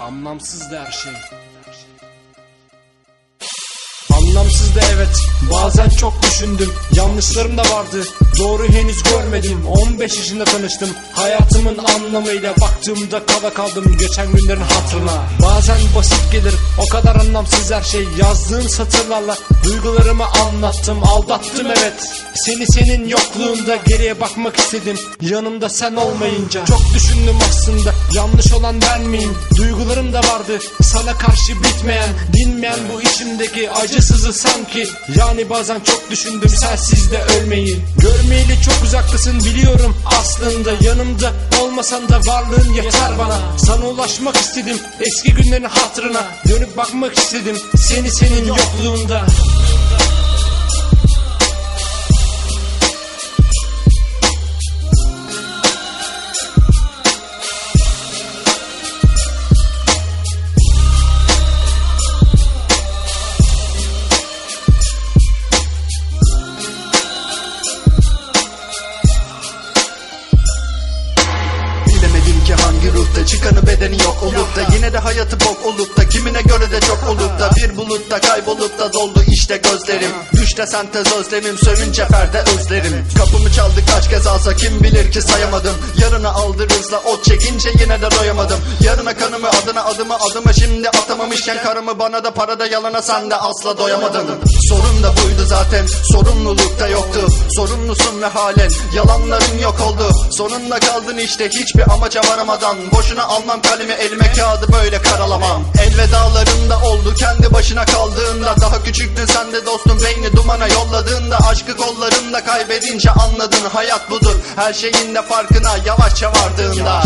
Anlamsızdı her şey Anlamsızdı evet Bazen çok düşündüm. Yanlışlarım da vardı Doğru henüz görmedim. 15 yaşında tanıştım Hayatımın anlamıyla Baktığımda kala kaldım Geçen günlerin hatırına. Bazen basit gelir O kadar anlamsız her şey. Yazdığım satırlarla Duygularımı anlattım Aldattım evet. Seni senin yokluğunda Geriye bakmak istedim. Yanımda sen olmayınca Çok düşündüm aslında. Yanlış olan ben miyim? Duygularım da vardı Sana karşı bitmeyen Dinmeyen bu içimdeki acısızı sanki Yani bazen çok düşündüm sensiz de ölmeyi. Görmeyeli çok uzaktasın biliyorum aslında. Yanımda olmasan da varlığın yeter bana. Sana ulaşmak istedim eski günlerin hatırına. Dönüp bakmak istedim seni senin yokluğunda hangi ruhta çıkanı bedeni yok olup da Yine de hayatı bok olup da kimine göre de çok olup da Bir bulutta kaybolup da doldu işte gözlerim. Düşte sentez özlemim sövünce perde özlerim. Kapımı çaldı kaç kez alsa kim bilir ki sayamadım. Yarını aldı hızla ot çekince yine de doyamadım. Yarına kanımı adına adımı adımı şimdi atamamışken Karımı bana da para da yalana sen de asla doyamadın Sorun da buydu zaten sorumluluk da yoktu. Sorumlusun ve halen yalanların yok oldu. Sonunda kaldın işte hiçbir amaca varamadan Boşuna almam kalemi elime kağıdı böyle karalamam. Elvedalarında oldu kendi başına kaldığında. Daha küçüktün sen de dostum beyni dumana yolladığında. Aşkı kollarında kaybedince anladın hayat budur. Her şeyin de farkına yavaşça vardığında